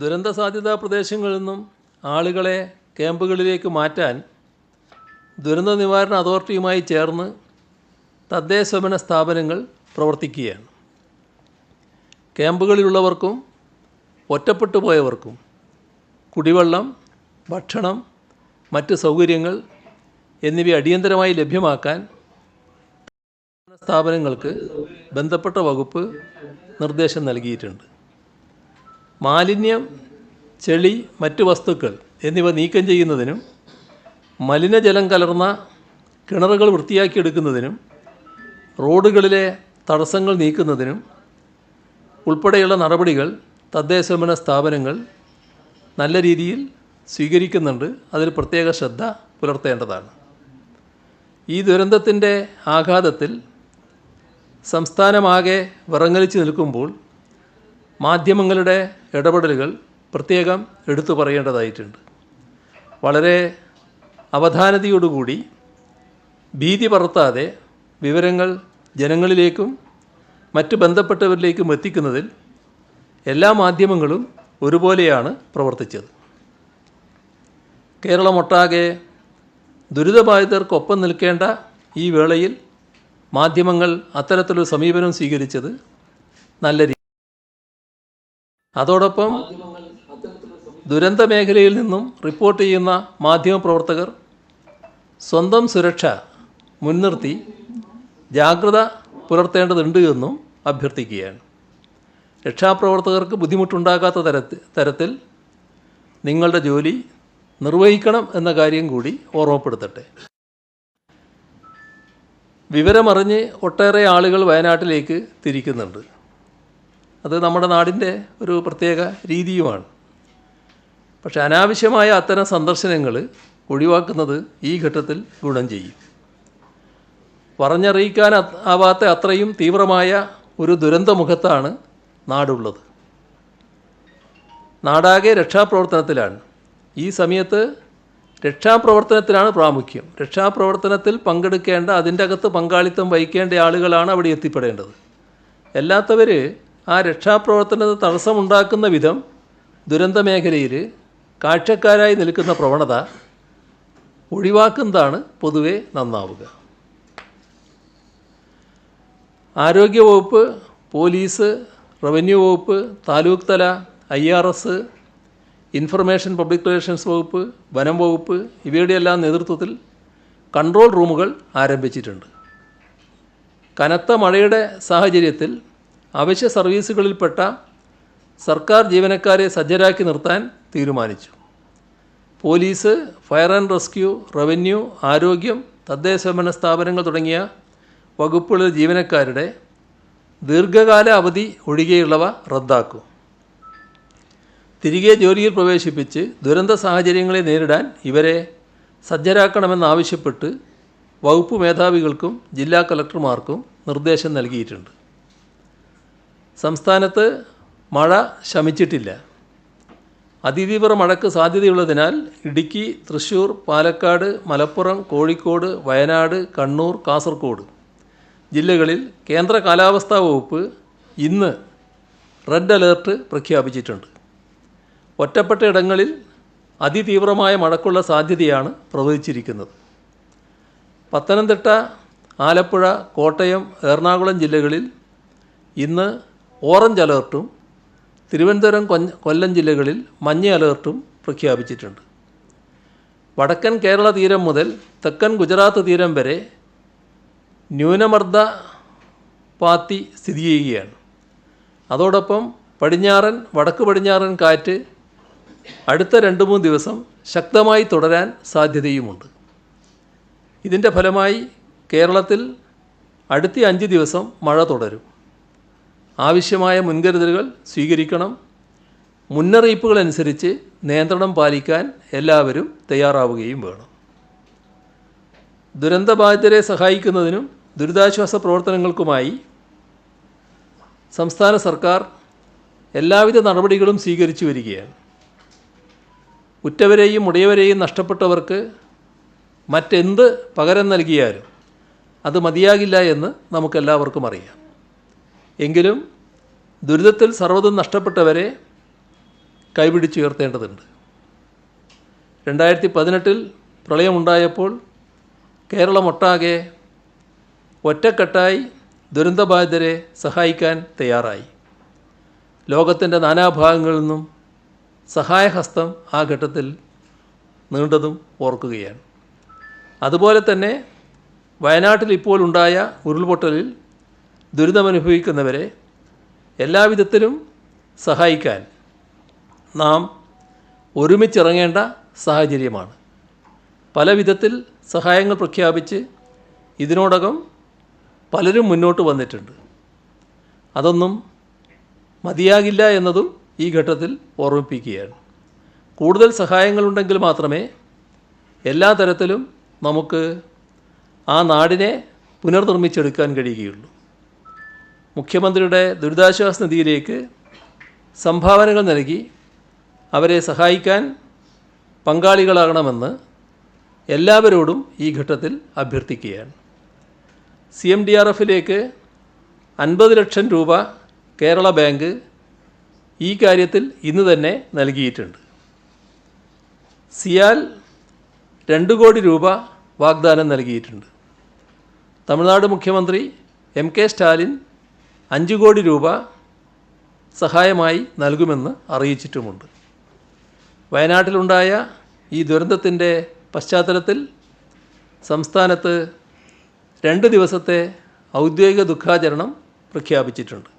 ദുരന്ത സാധ്യതാ പ്രദേശങ്ങളിൽ നിന്നും ആളുകളെ ക്യാമ്പുകളിലേക്ക് മാറ്റാൻ ദുരന്ത നിവാരണ അതോറിറ്റിയുമായി ചേർന്ന് തദ്ദേശഭരണ സ്ഥാപനങ്ങൾ പ്രവർത്തിക്കുകയാണ്. ക്യാമ്പുകളിലുള്ളവർക്കും ഒറ്റപ്പെട്ടു പോയവർക്കും കുടിവെള്ളം ഭക്ഷണം മറ്റ് സൗകര്യങ്ങൾ എന്നിവ അടിയന്തരമായി ലഭ്യമാക്കാൻ സ്ഥാപനങ്ങൾക്ക് ബന്ധപ്പെട്ട വകുപ്പ് നിർദ്ദേശം നൽകിയിട്ടുണ്ട്. മാലിന്യം ചെളി മറ്റ് വസ്തുക്കൾ എന്നിവ നീക്കം ചെയ്യുന്നതിനും മലിനജലം കലർന്ന കിണറുകൾ വൃത്തിയാക്കിയെടുക്കുന്നതിനും റോഡുകളിലെ തടസ്സങ്ങൾ നീക്കുന്നതിനും ഉൾപ്പെടെയുള്ള നടപടികൾ തദ്ദേശഭരണ സ്ഥാപനങ്ങൾ നല്ല രീതിയിൽ സ്വീകരിക്കുന്നുണ്ട്. അതിൽ പ്രത്യേക ശ്രദ്ധ പുലർത്തേണ്ടതാണ്. ഈ ദുരന്തത്തിന്റെ ആഘാതത്തിൽ സംസ്ഥാനമാകെ വിറങ്ങലിച്ച് നിൽക്കുമ്പോൾ മാധ്യമങ്ങളുടെ ഇടപെടലുകൾ പ്രത്യേകം എടുത്തു പറയേണ്ടതായിട്ടുണ്ട്. വളരെ അവധാനതയോടുകൂടി ഭീതി പറത്താതെ വിവരങ്ങൾ ജനങ്ങളിലേക്കും മറ്റ് ബന്ധപ്പെട്ടവരിലേക്കും എത്തിക്കുന്നതിൽ എല്ലാ മാധ്യമങ്ങളും ഒരുപോലെയാണ് പ്രവർത്തിച്ചത്. കേരളമൊട്ടാകെ ദുരിതബാധിതർക്കൊപ്പം നിൽക്കേണ്ട ഈ വേളയിൽ മാധ്യമങ്ങൾ അത്തരത്തിലൊരു സമീപനം സ്വീകരിച്ചത് നല്ല രീതി അതോടൊപ്പം ദുരന്ത മേഖലയിൽ നിന്നും റിപ്പോർട്ട് ചെയ്യുന്ന മാധ്യമപ്രവർത്തകർ സ്വന്തം സുരക്ഷ മുൻനിർത്തി ജാഗ്രത പുലർത്തേണ്ടതുണ്ട് എന്നും അഭ്യർത്ഥിക്കുകയാണ്. രക്ഷാപ്രവർത്തകർക്ക് ബുദ്ധിമുട്ടുണ്ടാകാത്ത തരത്തിൽ തരത്തിൽ നിങ്ങളുടെ ജോലി നിർവഹിക്കണം എന്ന കാര്യം കൂടി ഓർമ്മപ്പെടുത്തട്ടെ. വിവരമറിഞ്ഞ് ഒട്ടേറെ ആളുകൾ വയനാട്ടിലേക്ക് തിരിക്കുന്നുണ്ട്. അത് നമ്മുടെ നാടിന്റെ ഒരു പ്രത്യേക രീതിയുമാണ്. പക്ഷെ അനാവശ്യമായ അത്തരം സന്ദർശനങ്ങൾ ഒഴിവാക്കുന്നത് ഈ ഘട്ടത്തിൽ ഗുണം ചെയ്യും. പറഞ്ഞറിയിക്കാൻ ആവാത്ത അത്രയും തീവ്രമായ ഒരു ദുരന്തമുഖത്താണ് നാടുള്ളത്. നാടാകെ രക്ഷാപ്രവർത്തനത്തിലാണ്. ഈ സമയത്ത് രക്ഷാപ്രവർത്തനത്തിനാണ് പ്രാമുഖ്യം. രക്ഷാപ്രവർത്തനത്തിൽ പങ്കെടുക്കേണ്ട അതിന്റെ അകത്ത് പങ്കാളിത്തം വഹിക്കേണ്ട ആളുകളാണ് അവിടെ എത്തിപ്പെടേണ്ടത്. അല്ലാത്തവർ ആ രക്ഷാപ്രവർത്തനത്തിന് തടസ്സമുണ്ടാക്കുന്ന വിധം ദുരന്ത മേഖലയിൽ കാഴ്ചക്കാരായി നിൽക്കുന്ന പ്രവണത ഒഴിവാക്കുന്നതാണ് പൊതുവെ നന്നാവുക. ആരോഗ്യവകുപ്പ് പോലീസ് റവന്യൂ വകുപ്പ് താലൂക്ക് തല I R S information public relations വകുപ്പ് വനം വകുപ്പ് ഇവയുടെയെല്ലാം നേതൃത്വത്തിൽ കൺട്രോൾ റൂമുകൾ ആരംഭിച്ചിട്ടുണ്ട്. കനത്ത മഴയുടെ സാഹചര്യത്തിൽ അവശ്യ സർവീസുകളിൽപ്പെട്ട സർക്കാർ ജീവനക്കാരെ സജ്ജരാക്കി നിർത്താൻ തീരുമാനിച്ചു. Police fire and rescue revenue ആരോഗ്യം തദ്ദേശഭരണ സ്ഥാപനങ്ങൾ തുടങ്ങിയ വകുപ്പുകളിലെ ജീവനക്കാരുടെ ദീർഘകാല അവധി ഒഴികെയുള്ളവ റദ്ദാക്കും. തിരികെ ജോലിയിൽ പ്രവേശിപ്പിച്ച് ദുരന്ത സാഹചര്യങ്ങളെ നേരിടാൻ ഇവരെ സജ്ജരാക്കണമെന്നാവശ്യപ്പെട്ട് വകുപ്പ് മേധാവികൾക്കും ജില്ലാ കലക്ടർമാർക്കും നിർദ്ദേശം നൽകിയിട്ടുണ്ട്. സംസ്ഥാനത്ത് മഴ ശമിച്ചിട്ടില്ല. അതിതീവ്ര മഴയ്ക്ക് സാധ്യതയുള്ളതിനാൽ ഇടുക്കി തൃശൂർ പാലക്കാട് മലപ്പുറം കോഴിക്കോട് വയനാട് കണ്ണൂർ കാസർഗോഡ് ജില്ലകളിൽ കേന്ദ്ര കാലാവസ്ഥാ വകുപ്പ് ഇന്ന് റെഡ് അലേർട്ട് പ്രഖ്യാപിച്ചിട്ടുണ്ട്. ഒറ്റപ്പെട്ട ഇടങ്ങളിൽ അതിതീവ്രമായ മഴക്കുള്ള സാധ്യതയാണ് പ്രവചിച്ചിരിക്കുന്നത് പത്തനംതിട്ട ആലപ്പുഴ കോട്ടയം എറണാകുളം ജില്ലകളിൽ ഇന്ന് ഓറഞ്ച് അലേർട്ടും തിരുവനന്തപുരം കൊല്ലം ജില്ലകളിൽ മഞ്ഞ അലേർട്ടും പ്രഖ്യാപിച്ചിട്ടുണ്ട്. വടക്കൻ കേരള തീരം മുതൽ തെക്കൻ ഗുജറാത്ത് തീരം വരെ ന്യൂനമർദ്ദ പാത്തി സ്ഥിതി ചെയ്യുകയാണ്. അതോടൊപ്പം പടിഞ്ഞാറൻ വടക്ക് പടിഞ്ഞാറൻ കാറ്റ് അടുത്ത രണ്ട് മൂന്ന് ദിവസം ശക്തമായി തുടരാൻ സാധ്യതയുമുണ്ട്. ഇതിന്റെ ഫലമായി കേരളത്തിൽ അടുത്ത അഞ്ച് ദിവസം മഴ തുടരും. ആവശ്യമായ മുൻകരുതലുകൾ സ്വീകരിക്കണം. മുന്നറിയിപ്പുകൾ അനുസരിച്ച് നിയന്ത്രണം പാലിക്കാൻ എല്ലാവരും തയ്യാറാവുകയും വേണം. ദുരന്തബാധിതരെ സഹായിക്കുന്നതിനും ദുരിതാശ്വാസ പ്രവർത്തനങ്ങൾക്കുമായി സംസ്ഥാന സർക്കാർ എല്ലാവിധ നടപടികളും സ്വീകരിച്ചു വരികയാണ്. ഉറ്റവരെയും ഉടയവരെയും നഷ്ടപ്പെട്ടവർക്ക് മറ്റെന്ത് പകരം നൽകിയാലും അത് മതിയാകില്ല എന്ന് നമുക്കെല്ലാവർക്കും അറിയാം. എങ്കിലും ദുരിതത്തിൽ സർവതും നഷ്ടപ്പെട്ടവരെ കൈപിടിച്ചുയർത്തേണ്ടതുണ്ട് രണ്ടായിരത്തി പതിനെട്ടിൽ പ്രളയമുണ്ടായപ്പോൾ കേരളമൊട്ടാകെ ഒറ്റക്കെട്ടായി ദുരന്തബാധിതരെ സഹായിക്കാൻ തയ്യാറായി. ലോകത്തിന്റെ നാനാഭാഗങ്ങളിൽ നിന്നും സഹായഹസ്തം ആ ഘട്ടത്തിൽ നീണ്ടതും ഓർക്കുകയാണ്. അതുപോലെ തന്നെ വയനാട്ടിൽ ഇപ്പോൾ ഉണ്ടായ ഉരുൾപൊട്ടലിൽ ദുരിതമനുഭവിക്കുന്നവരെ എല്ലാവിധത്തിലും സഹായിക്കാൻ നാം ഒരുമിച്ചിറങ്ങേണ്ട സാഹചര്യമാണ്. പല വിധത്തിൽ സഹായങ്ങൾ പ്രഖ്യാപിച്ച് ഇതിനോടകം പലരും മുന്നോട്ട് വന്നിട്ടുണ്ട്. അതൊന്നും മതിയാകില്ല എന്നതും ഈ ഘട്ടത്തിൽ ഓർമ്മിപ്പിക്കുകയാണ്. കൂടുതൽ സഹായങ്ങളുണ്ടെങ്കിൽ മാത്രമേ എല്ലാ തരത്തിലും നമുക്ക് ആ നാടിനെ പുനർനിർമ്മിച്ചെടുക്കാൻ കഴിയുകയുള്ളൂ. മുഖ്യമന്ത്രിയുടെ ദുരിതാശ്വാസ നിധിയിലേക്ക് സംഭാവനകൾ നൽകി അവരെ സഹായിക്കാൻ പങ്കാളികളാകണമെന്ന് എല്ലാവരോടും ഈ ഘട്ടത്തിൽ അഭ്യർത്ഥിക്കുകയാണ്. സി എം ഡി ആർ എഫിലേക്ക് അൻപത് ലക്ഷം രൂപ കേരള ബാങ്ക് ഈ കാര്യത്തിൽ ഇന്ന് തന്നെ നൽകിയിട്ടുണ്ട്. സിയാൽ രണ്ട് കോടി രൂപ വാഗ്ദാനം നൽകിയിട്ടുണ്ട്. തമിഴ്നാട് മുഖ്യമന്ത്രി എം കെ സ്റ്റാലിൻ അഞ്ച് കോടി രൂപ സഹായമായി നൽകുമെന്ന് അറിയിച്ചിട്ടുമുണ്ട്. വയനാട്ടിലുണ്ടായ ഈ ദുരന്തത്തിന്റെ പശ്ചാത്തലത്തിൽ സംസ്ഥാനത്ത് രണ്ട് ദിവസത്തെ ഔദ്യോഗിക ദുഃഖാചരണം പ്രഖ്യാപിച്ചിട്ടുണ്ട്.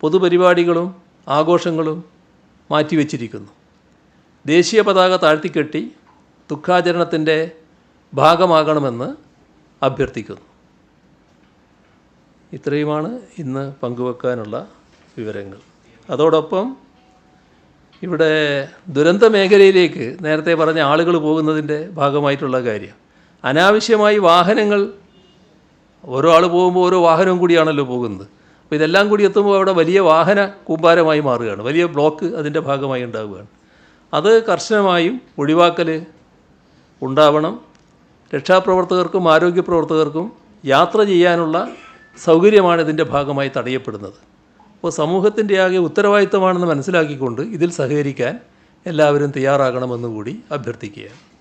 പൊതുപരിപാടികളും ആഘോഷങ്ങളും മാറ്റിവെച്ചിരിക്കുന്നു. ദേശീയ പതാക താഴ്ത്തിക്കെട്ടി ദുഃഖാചരണത്തിന്റെ ഭാഗമാകണമെന്ന് അഭ്യർത്ഥിക്കുന്നു. ഇത്രയുമാണ് ഇന്ന് പങ്കുവെക്കാനുള്ള വിവരങ്ങൾ. അതോടൊപ്പം ഇവിടെ ദുരന്ത മേഖലയിലേക്ക് നേരത്തെ പറഞ്ഞ ആളുകൾ പോകുന്നതിന്റെ ഭാഗമായിട്ടുള്ള കാര്യം. അനാവശ്യമായി വാഹനങ്ങൾ ഓരോ ആൾ പോകുമ്പോൾ ഓരോ വാഹനവും കൂടിയാണല്ലോ പോകുന്നത്. അപ്പോൾ ഇതെല്ലാം കൂടി എത്തുമ്പോൾ അവിടെ വലിയ വാഹന കൂമ്പാരമായി മാറുകയാണ്. വലിയ ബ്ലോക്ക് അതിന്റെ ഭാഗമായി ഉണ്ടാവുകയാണ്. അത് കർശനമായും ഒഴിവാക്കൽ ഉണ്ടാവണം. രക്ഷാപ്രവർത്തകർക്കും ആരോഗ്യ പ്രവർത്തകർക്കും യാത്ര ചെയ്യാനുള്ള സൗകര്യമാണ് ഇതിന്റെ ഭാഗമായി തടയപ്പെടുന്നത്. അപ്പോൾ സമൂഹത്തിന്റെ ആകെ ഉത്തരവാദിത്തമാണെന്ന് മനസ്സിലാക്കിക്കൊണ്ട് ഇതിൽ സഹകരിക്കാൻ എല്ലാവരും തയ്യാറാകണമെന്ന് കൂടി അഭ്യർത്ഥിക്കുകയാണ്.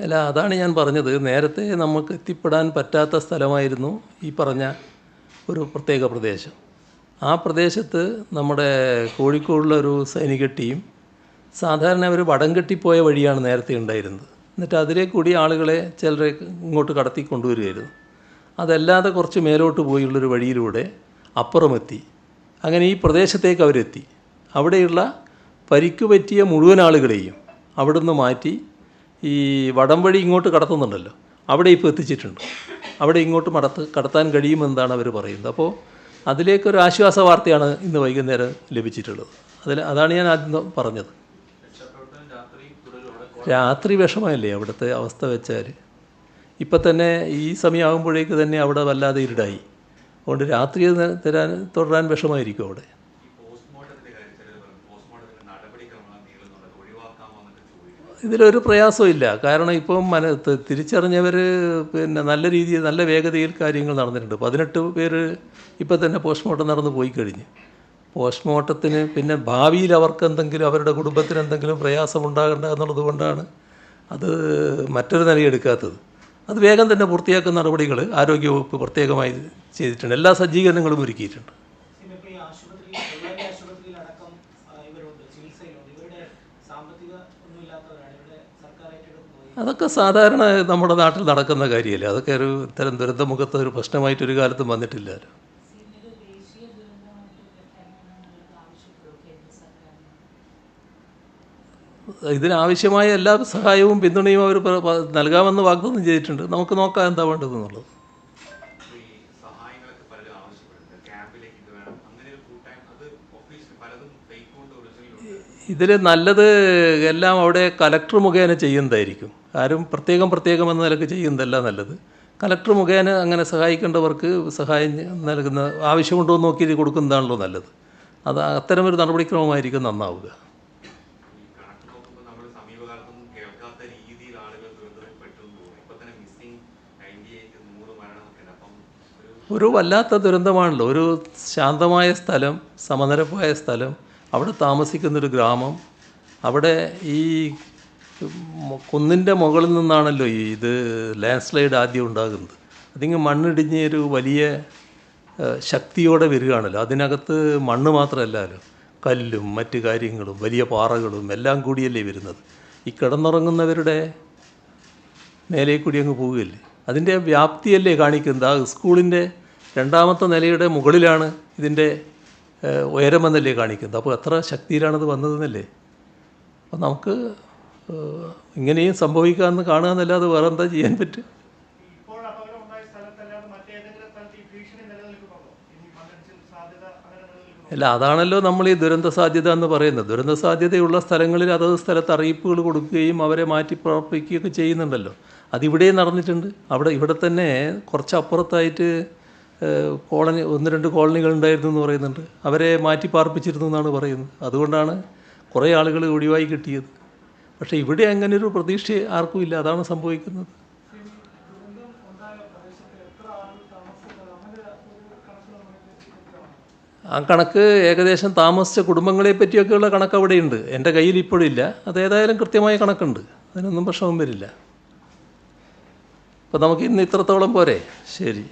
അല്ല അതാണ് ഞാൻ പറഞ്ഞത്. നേരത്തെ നമുക്ക് എത്തിപ്പെടാൻ പറ്റാത്ത സ്ഥലമായിരുന്നു ഈ പറഞ്ഞ ഒരു പ്രത്യേക പ്രദേശം. ആ പ്രദേശത്ത് നമ്മുടെ കോഴിക്കോടുള്ള ഒരു സൈനിക ടീം സാധാരണ അവർ വടം കെട്ടിപ്പോയ വഴിയാണ് നേരത്തെ ഉണ്ടായിരുന്നത്. എന്നിട്ട് അതിലെ കൂടി ആളുകളെ ചിലരെ ഇങ്ങോട്ട് കടത്തി കൊണ്ടുവരികയായിരുന്നു അതല്ലാതെ കുറച്ച് മേലോട്ട് പോയുള്ളൊരു വഴിയിലൂടെ അപ്പുറമെത്തി. അങ്ങനെ ഈ പ്രദേശത്തേക്ക് അവരെത്തി. അവിടെയുള്ള പരിക്ക് പറ്റിയ മുഴുവൻ ആളുകളെയും അവിടുന്ന് മാറ്റി ഈ വടം വഴി ഇങ്ങോട്ട് കടത്തുന്നുണ്ടല്ലോ. അവിടെ ഇപ്പോൾ എത്തിച്ചിട്ടുണ്ട്. അവിടെ ഇങ്ങോട്ട് മടത്ത് കടത്താൻ കഴിയുമെന്നാണ് അവർ പറയുന്നത്. അപ്പോൾ അതിലേക്കൊരു ആശ്വാസ വാർത്തയാണ് ഇന്ന് വൈകുന്നേരം ലഭിച്ചിട്ടുള്ളത്. അതിൽ അതാണ് ഞാൻ ആദ്യം പറഞ്ഞത്. രാത്രി വിഷമമല്ലേ അവിടുത്തെ അവസ്ഥ വെച്ചാൽ ഇപ്പം തന്നെ ഈ സമയമാകുമ്പോഴേക്ക് തന്നെ അവിടെ വല്ലാതെ ഇരുടായി. അതുകൊണ്ട് രാത്രി തരാൻ തുടരാൻ വിഷമമായിരിക്കും അവിടെ. ഇതിലൊരു പ്രയാസവും ഇല്ല. കാരണം ഇപ്പം മന തിരിച്ചറിഞ്ഞവർ പിന്നെ നല്ല രീതിയിൽ നല്ല വേഗതയിൽ കാര്യങ്ങൾ നടന്നിട്ടുണ്ട്. പതിനെട്ട് പേര് ഇപ്പം തന്നെ പോസ്റ്റ്മോർട്ടം നടന്ന് പോയി കഴിഞ്ഞു. പോസ്റ്റ്മോർട്ടത്തിന് പിന്നെ ഭാവിയിൽ അവർക്ക് എന്തെങ്കിലും അവരുടെ കുടുംബത്തിന് എന്തെങ്കിലും പ്രയാസം ഉണ്ടാകണ്ട എന്നുള്ളത് കൊണ്ടാണ് അത് മറ്റൊരു നിലയെടുക്കാത്തത്. അത് വേഗം തന്നെ പൂർത്തിയാക്കുന്ന നടപടികൾ ആരോഗ്യവകുപ്പ് പ്രത്യേകമായി ചെയ്തിട്ടുണ്ട്. എല്ലാ സജ്ജീകരണങ്ങളും ഒരുക്കിയിട്ടുണ്ട്. അതൊക്കെ സാധാരണ നമ്മുടെ നാട്ടിൽ നടക്കുന്ന കാര്യമല്ലേ? അതൊക്കെ ഒരു ഇത്തരം ദുരന്തമുഖത്ത് ഒരു പ്രശ്നമായിട്ട് ഒരു കാലത്തും വന്നിട്ടില്ല. ഇതിനാവശ്യമായ എല്ലാ സഹായവും പിന്തുണയും അവർ നൽകാമെന്ന് വാഗ്ദാനം ചെയ്തിട്ടുണ്ട്. നമുക്ക് നോക്കാം എന്താ വേണ്ടതെന്നുള്ളത്. ഇതിൽ നല്ലത് എല്ലാം അവിടെ കലക്ടർ മുഖേന ചെയ്യുന്നതായിരിക്കും. ആരും പ്രത്യേകം പ്രത്യേകം എന്ന നിലയ്ക്ക് ചെയ്യുന്നതല്ല നല്ലത്. കലക്ടർ മുഖേന അങ്ങനെ സഹായിക്കേണ്ടവർക്ക് സഹായം നൽകുന്ന ആവശ്യമുണ്ടോ എന്ന് നോക്കി കൊടുക്കുന്നതാണല്ലോ നല്ലത്. അത് അത്തരമൊരു നടപടിക്രമമായിരിക്കും നന്നാവുക. ഒരു വല്ലാത്ത ദുരന്തമാണല്ലോ. ഒരു ശാന്തമായ സ്ഥലം സമനിരപ്പായ സ്ഥലം അവിടെ താമസിക്കുന്നൊരു ഗ്രാമം. അവിടെ ഈ കുന്നിന്റെ മുകളിൽ നിന്നാണല്ലോ ഈ ഇത് ലാൻഡ് സ്ലൈഡ് ആദ്യം ഉണ്ടാകുന്നത്. അതിങ്ങ് മണ്ണിടിഞ്ഞ് ഒരു വലിയ ശക്തിയോടെ വരികയാണല്ലോ. അതിനകത്ത് മണ്ണ് മാത്രമല്ലല്ലോ. കല്ലും മറ്റു കാര്യങ്ങളും വലിയ പാറകളും എല്ലാം കൂടിയല്ലേ വരുന്നത്. ഈ കിടന്നുറങ്ങുന്നവരുടെ മേലെ കൂടി അങ്ങ് പോവുകയല്ലേ. അതിന്റെ വ്യാപ്തിയല്ലേ കാണിക്കുന്നത്? ആ സ്കൂളിന്റെ രണ്ടാമത്തെ നിലയുടെ മുകളിലാണ് ഇതിന്റെ ഉയരമെന്നല്ലേ കാണിക്കുന്നത്? അപ്പോൾ എത്ര ശക്തിയിലാണത് വന്നതെന്നല്ലേ? അപ്പോൾ നമുക്ക് ഇങ്ങനെയും സംഭവിക്കാമെന്ന് കാണുക എന്നല്ലാതെ വേറെ എന്താ ചെയ്യാൻ പറ്റും അല്ല അതാണല്ലോ നമ്മൾ ഈ ദുരന്ത സാധ്യത എന്ന് പറയുന്നത്. ദുരന്ത സാധ്യതയുള്ള സ്ഥലങ്ങളിൽ അതത് സ്ഥലത്ത് അറിയിപ്പുകൾ കൊടുക്കുകയും അവരെ മാറ്റി പ്രവർത്തിക്കുകയൊക്കെ ചെയ്യുന്നുണ്ടല്ലോ. അതിവിടെയും നടന്നിട്ടുണ്ട്. അവിടെ ഇവിടെ തന്നെ കുറച്ച് അപ്പുറത്തായിട്ട് ഏഹ്, കോളനി ഒന്ന് രണ്ട് കോളനികൾ ഉണ്ടായിരുന്നു എന്ന് പറയുന്നുണ്ട്. അവരെ മാറ്റി പാർപ്പിച്ചിരുന്നു എന്നാണ് പറയുന്നത്. അതുകൊണ്ടാണ് കുറേ ആളുകൾ ഒഴിവായി കിട്ടിയത്. പക്ഷേ ഇവിടെ അങ്ങനെ ഒരു പ്രതീക്ഷ ആർക്കും ഇല്ല. അതാണ് സംഭവിക്കുന്നത്. ആ കണക്ക് ഏകദേശം താമസിച്ച കുടുംബങ്ങളെ പറ്റിയൊക്കെയുള്ള കണക്ക് അവിടെയുണ്ട്. എന്റെ കയ്യിൽ ഇപ്പോഴില്ല അത് ഏതായാലും കൃത്യമായ കണക്കുണ്ട്. അതിനൊന്നും പ്രശ്നവും വരില്ല. അപ്പോൾ നമുക്ക് ഇന്ന് ഇത്രത്തോളം പോരെ. ശരി.